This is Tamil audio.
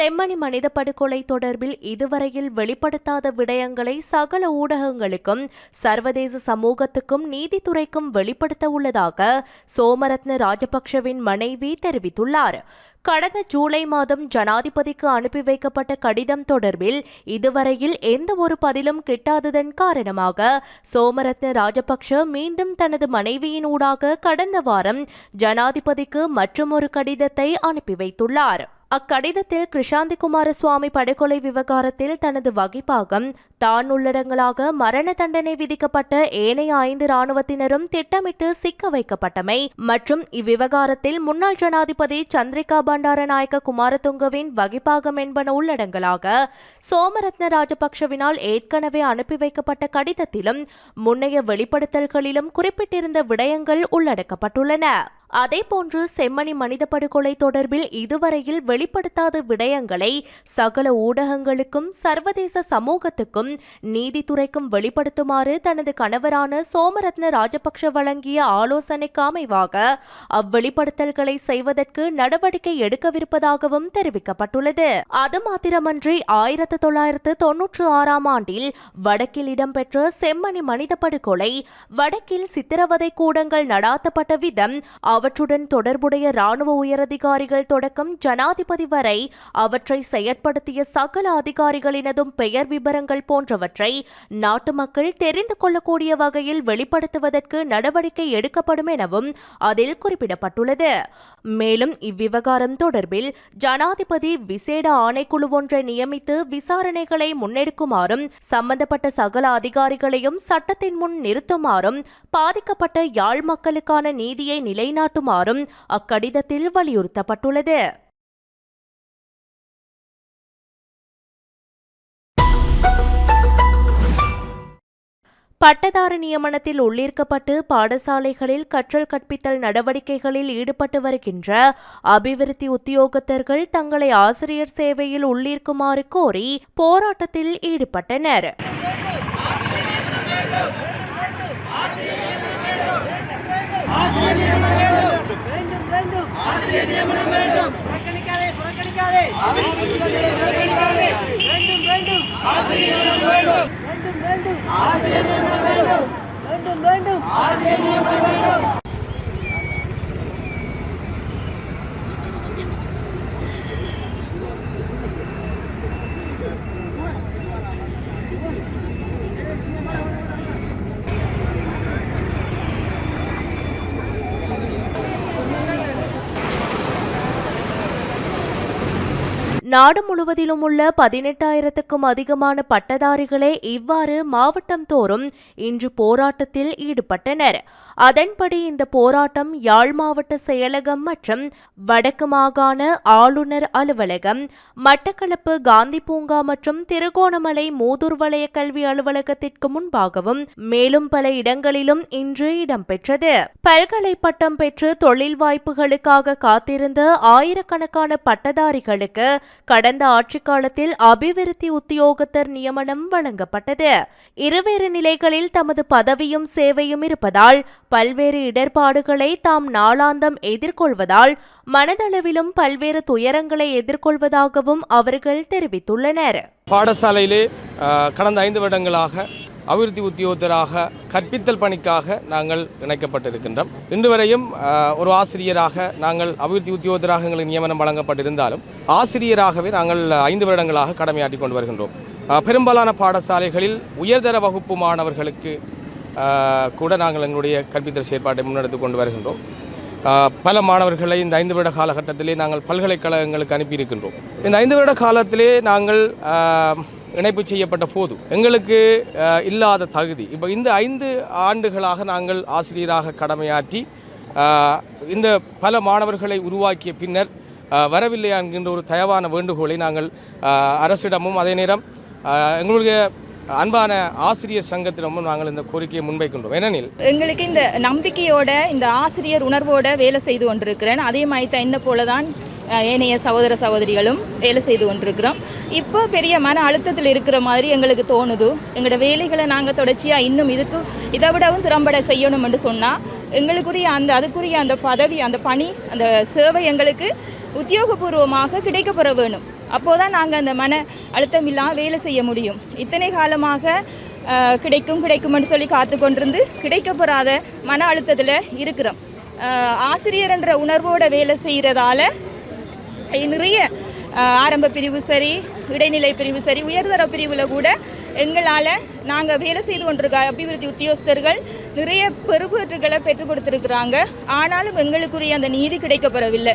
செம்மணி மனித படுகொலை தொடர்பில் இதுவரையில் வெளிப்படுத்தாத விடயங்களை சகல ஊடகங்களுக்கும் சர்வதேச சமூகத்துக்கும் நீதித்துறைக்கும் வெளிப்படுத்த உள்ளதாக சோமரத்ன ராஜபக்ஷவின் மனைவி தெரிவித்துள்ளார். கடந்த ஜூலை மாதம் ஜனாதிபதிக்கு அனுப்பி வைக்கப்பட்ட கடிதம் தொடர்பில் இதுவரையில் எந்த ஒரு பதிலும் கிட்டாததன் காரணமாக சோமரத்ன ராஜபக்ஷ மீண்டும் தனது மனைவியினூடாக கடந்த வாரம் ஜனாதிபதிக்கு மற்றொரு கடிதத்தை அனுப்பி வைத்துள்ளார். அக்கடிதத்தில் கிருஷாந்தி குமாரசுவாமி படுகொலை விவகாரத்தில் தனது வகிப்பாகம் தான் உள்ளடங்களாக மரண தண்டனை விதிக்கப்பட்ட ஏனைய ஐந்து ராணுவத்தினரும் திட்டமிட்டு சிக்க வைக்கப்பட்டமை மற்றும் இவ்விவகாரத்தில் முன்னாள் ஜனாதிபதி சந்திரிகா பண்டாரநாயக்க குமாரதுங்கவின் வகிப்பாகம் என்பன உள்ளடங்கலாக சோமரத்ன ராஜபக்ஷவினால் ஏற்கனவே அனுப்பி வைக்கப்பட்ட கடிதத்திலும் முன்னைய வெளிப்படுத்தல்களிலும் குறிப்பிட்டிருந்த விடயங்கள் உள்ளடக்கப்பட்டுள்ளன. அதேபோன்று செம்மணி மனித படுகொலை தொடர்பில் இதுவரையில் வெளிப்படுத்தாத விடயங்களை சகல ஊடகங்களுக்கும் சர்வதேச சமூகத்துக்கும் நீதித்துறைக்கும் வெளிப்படுத்துமாறு தனது கணவரான சோமரத்ன ராஜபக்ஷ வழங்கிய ஆலோசனைக்கு அமைவாக அவ்வெளிப்படுத்தல்களை செய்வதற்கு நடவடிக்கை எடுக்கவிருப்பதாகவும் தெரிவிக்கப்பட்டுள்ளது. அது மாத்திரமன்றி ஆயிரத்து தொள்ளாயிரத்து தொன்னூற்று ஆறாம் ஆண்டில் வடக்கில் இடம்பெற்ற செம்மணி மனித படுகொலை வடக்கில் சித்திரவதை கூடங்கள் நடாத்தப்பட்ட விதம் அவற்றுடன் தொடர்புடைய ராணுவ உயரதிகாரிகள் தொடக்கம் ஜனாதிபதி வரை அவற்றை செயற்படுத்திய சகல அதிகாரிகளினதும் பெயர் விபரங்கள் போன்றவற்றை நாட்டு மக்கள் தெரிந்து கொள்ளக்கூடிய வகையில் வெளிப்படுத்துவதற்கு நடவடிக்கை எடுக்கப்படும் எனவும் அதில் குறிப்பிடப்பட்டுள்ளது. மேலும் இவ்விவகாரம் தொடர்பில் ஜனாதிபதி விசேட ஆணைக்குழு ஒன்றை நியமித்து விசாரணைகளை முன்னெடுக்குமாறும் சம்பந்தப்பட்ட சகல அதிகாரிகளையும் சட்டத்தின் முன் நிறுத்துமாறும் பாதிக்கப்பட்ட யாழ் மக்களுக்கான நீதியை நிலைநாட்டுமாறும் அக்கடிதத்தில் வலியுறுத்தப்பட்டுள்ளது. பட்டதாரி நியமனத்தில் உள்ளீர்க்கப்பட்டு பாடசாலைகளில் கற்றல் கற்பித்தல் நடவடிக்கைகளில் ஈடுபட்டு வருகின்ற அபிவிருத்தி உத்தியோகத்தர்கள் தங்களை ஆசிரியர் சேவையில் உள்ளீர்க்குமாறு கோரி போராட்டத்தில் ஈடுபட்டனர் வேண்டும் வேண்டும் ஆசிரியர் நியமனம் வேண்டும் புறக்கணிக்காதே புறக்கணிக்காதே புறக்கணிக்காதே வேண்டும் வேண்டும் ஆசிரியர் நியமனம் வேண்டும் வேண்டும் வேண்டும் ஆசிரியர் வேண்டும் வேண்டும் வேண்டும் ஆசிரியர் வேண்டும் நாடு முழுவதிலும் உள்ள பதினெட்டாயிரத்துக்கும் அதிகமான பட்டதாரிகளே இவ்வாறு மாவட்டம் தோறும் இன்று போராட்டத்தில் ஈடுபட்டனர். அதன்படி இந்த போராட்டம் யாழ் மாவட்ட செயலகம் மற்றும் வடக்கு மாகாண ஆளுநர் அலுவலகம் மட்டக்களப்பு காந்தி பூங்கா மற்றும் திருகோணமலை மூதூர் வலய கல்வி அலுவலகத்திற்கு முன்பாகவும் மேலும் பல இடங்களிலும் இன்று இடம்பெற்றது. பல்கலை பட்டம் பெற்று தொழில் வாய்ப்புகளுக்காக காத்திருந்த ஆயிரக்கணக்கான பட்டதாரிகளுக்கு கடந்த ஆட்சிக் காலத்தில் அபிவிருத்தி உத்தியோகத்தர் நியமனம் வழங்கப்பட்டது. இருவேறு நிலைகளில் தமது பதவியும் சேவையும் இருப்பதால் பல்வேறு இடர்பாடுகளை தாம் நாளாந்தம் எதிர்கொள்வதால் மனதளவிலும் பல்வேறு துயரங்களை எதிர்கொள்வதாகவும் அவர்கள் தெரிவித்துள்ளனர். பாடசாலையிலே கடந்த ஐந்து வருடங்களாக அபிவிருத்தி உத்தியோகத்தராக கற்பித்தல் பணிக்காக நாங்கள் இணைக்கப்பட்டிருக்கின்றோம். இன்று வரையும் ஒரு ஆசிரியராக நாங்கள் அபிவிருத்தி உத்தியோகத்தராக எங்களுக்கு நியமனம் வழங்கப்பட்டிருந்தாலும் ஆசிரியராகவே நாங்கள் ஐந்து வருடங்களாக கடமையாற்றி கொண்டு வருகின்றோம். பெரும்பாலான பாடசாலைகளில் உயர்தர வகுப்பு மாணவர்களுக்கு கூட நாங்கள் எங்களுடைய கற்பித்தல் செயற்பாட்டை முன்னெடுத்து கொண்டு வருகின்றோம். பல மாணவர்களை இந்த ஐந்து வருட காலகட்டத்திலே நாங்கள் பல்கலைக்கழகங்களுக்கு அனுப்பியிருக்கின்றோம். இந்த ஐந்து வருட காலத்திலே நாங்கள் இணைப்பு செய்யப்பட்ட போது எங்களுக்கு இல்லாத தகுதி. இப்போ இந்த ஐந்து ஆண்டுகளாக நாங்கள் ஆசிரியராக கடமையாற்றி இந்த பல மாணவர்களை உருவாக்கிய பின்னர் வரவில்லை என்கின்ற ஒரு தயவான வேண்டுகோளை நாங்கள் அரசிடமும் அதே நேரம் எங்களுடைய அன்பான ஆசிரியர் சங்கத்திடமும் நாங்கள் இந்த கோரிக்கையை முன்வைக்கின்றோம். ஏனெனில் எங்களுக்கு இந்த நம்பிக்கையோட இந்த ஆசிரியர் உணர்வோட வேலை செய்து கொண்டிருக்கிறேன். அதே மாதிரி தான் என்ன போல தான் ஏனைய சகோதர சகோதரிகளும் வேலை செய்து கொண்டிருக்கிறோம். இப்போ பெரிய மன அழுத்தத்தில் இருக்கிற மாதிரி எங்களுக்கு தோணுது. எங்களோட வேலைகளை நாங்கள் தொடர்ச்சியாக இன்னும் இதுக்கு இதை விடவும் திறம்பட செய்யணும்னு சொன்னால் எங்களுக்குரிய அந்த அதுக்குரிய அந்த பதவி அந்த பணி அந்த சேவை எங்களுக்கு உத்தியோகபூர்வமாக கிடைக்கப்பெற வேணும். அப்போதான் நாங்கள் அந்த மன அழுத்தம் இல்லாமல் வேலை செய்ய முடியும். இத்தனை காலமாக கிடைக்கும் கிடைக்கும்னு சொல்லி காத்து கொண்டிருந்து கிடைக்கப்பெறாத மன அழுத்தத்தில் இருக்கிறோம். ஆசிரியர் என்ற உணர்வோட வேலை செய்கிறதால நிறைய ஆரம்ப பிரிவு சரி இடைநிலை பிரிவு சரி உயர்தர பிரிவில் கூட எங்களால் நாங்கள் வேலை செய்து கொண்டிருக்க அபிவிருத்தி உத்தியோகஸ்தர்கள் நிறைய பெருபேற்றுகளை பெற்றுக் கொடுத்துருக்குறாங்க. ஆனாலும் எங்களுக்குரிய அந்த நீதி கிடைக்கப்பெறவில்லை.